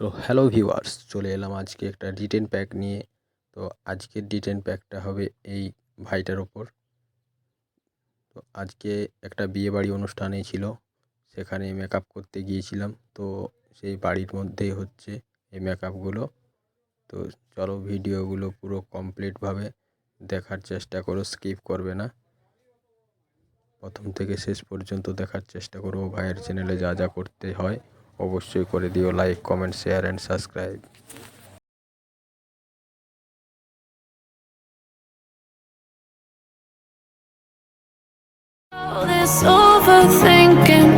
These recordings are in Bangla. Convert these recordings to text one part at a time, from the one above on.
তো হ্যালো ভিউয়ার্স চলে এলাম আজকে একটা রিটেন প্যাক নিয়ে। তো আজকের রিটেন প্যাকটা হবে এই ভাইটার ওপর। তো আজকে একটা বিয়েবাড়ি অনুষ্ঠানে ছিল, সেখানে মেকআপ করতে গিয়েছিলাম। তো সেই বাড়ির মধ্যেই হচ্ছে এই মেকআপগুলো তো চলো ভিডিওগুলো পুরো কমপ্লিটভাবে দেখার চেষ্টা করো স্কিপ করবে না। প্রথম থেকে শেষ পর্যন্ত দেখার চেষ্টা করব, ভাইয়ের চ্যানেলে যা যা করতে হয়। অবশ্যই করে দিও like comment share and subscribe All this overthinking,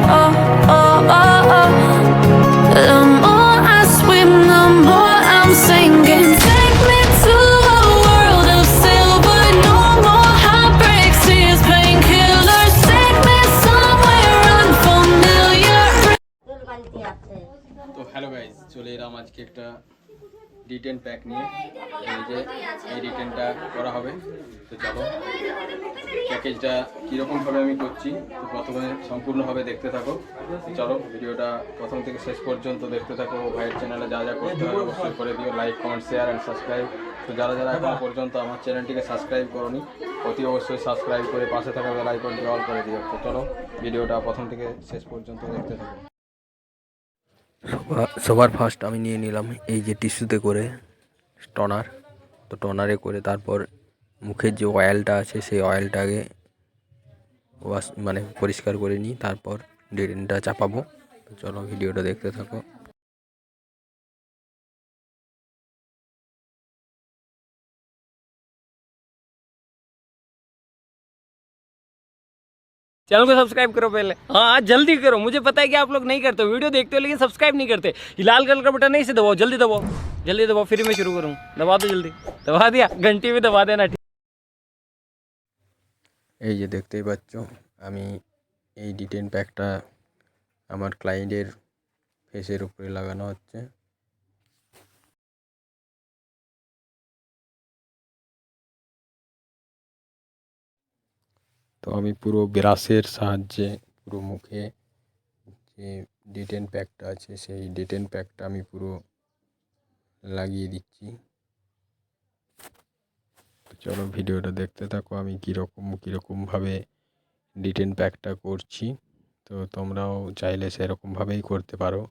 চলে এলাম আজকে একটা রিটেন প্যাক নিয়ে। যে এই রিটেনটা করা হবে। তো চলো প্যাকেজটা কীরকমভাবে আমি করছি, তো প্রথমে সম্পূর্ণভাবে দেখতে থাকো। চলো, ভিডিওটা প্রথম থেকে শেষ পর্যন্ত দেখতে থাকো। ভাইয়ের চ্যানেলে যা যা করতে হবে অবশ্যই করে দিও। Like comment share and subscribe তো যারা যারা এখনও পর্যন্ত আমার চ্যানেলটিকে সাবস্ক্রাইব করনি, অতি অবশ্যই সাবস্ক্রাইব করে পাশে থাকা বেল আইকনটি করে দিও। তো চলো, ভিডিওটা প্রথম থেকে শেষ পর্যন্ত দেখতে থাকো। সবার ফার্স্ট আমি নিয়ে নিলাম এই যে টিস্যুতে করে টনার তো টনারে করে তারপর মুখের যে অয়েলটা আছে সেই অয়েলটাকে ওয়াশ মানে পরিষ্কার করে নিই, তারপর ড্রেনটা চাপাবো। চলো ভিডিওটা দেখতে থাকো। चैनल को सब्सक्राइब करो पहले हाँ जल्दी करो मुझे पता है कि आप लोग नहीं करते हो वीडियो देखते हो लेकिन सब्सक्राइब नहीं करते ये लाल कलर का बटन नहीं से दबाओ जल्दी दबाओ जल्दी दबाओ फिर मैं शुरू करूँ दबा दो जल्दी दबा दिया घंटी भी दबा देना ठीक এই যে দেখতেই পাচ্ছ আমি এই ডিটেন প্যাকটা আমার ক্লায়েন্টের ফেসের উপরে লাগানো হচ্ছে তো আমি পুরো ব্রাশের সাহায্যে, পুরো মুখে যে ডিটেন প্যাকটা আছে, সেই ডিটেন প্যাকটা আমি পুরো লাগিয়ে দিচ্ছি। তো চলো ভিডিওটা দেখতে থাকো, আমি কীরকম, কীরকমভাবে ডিটেন প্যাকটা করছি। তো তোমরাও চাইলে সেরকমভাবেই করতে পারো।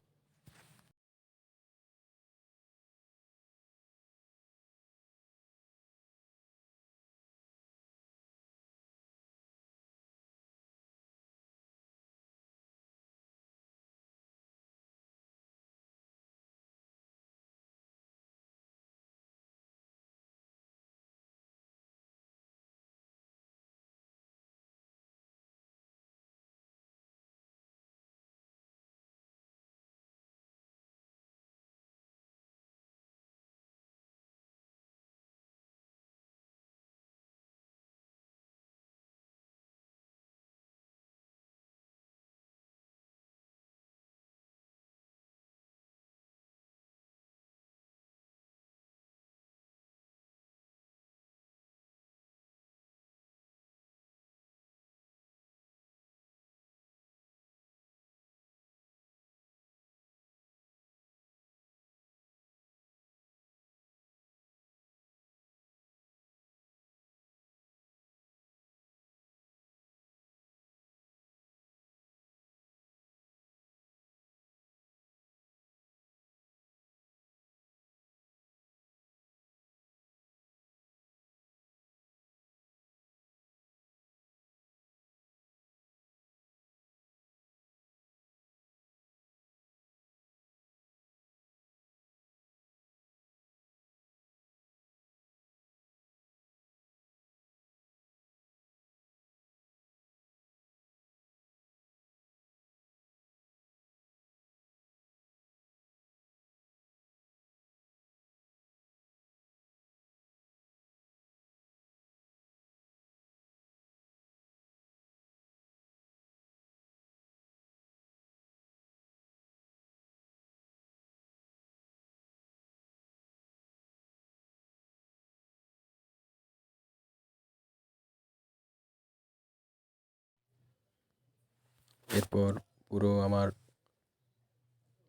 এরপর পুরো আমার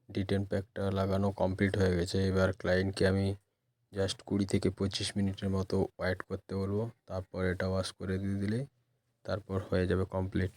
ডিটেন প্যাকটা লাগানো কমপ্লিট হয়ে গেছে। এবার ক্লায়েন্টকে আমি জাস্ট কুড়ি থেকে পঁচিশ মিনিটের মতো ওয়েট করতে বলব। তারপর এটা ওয়াশ করে দিয়ে দিলে তারপর হয়ে যাবে কমপ্লিট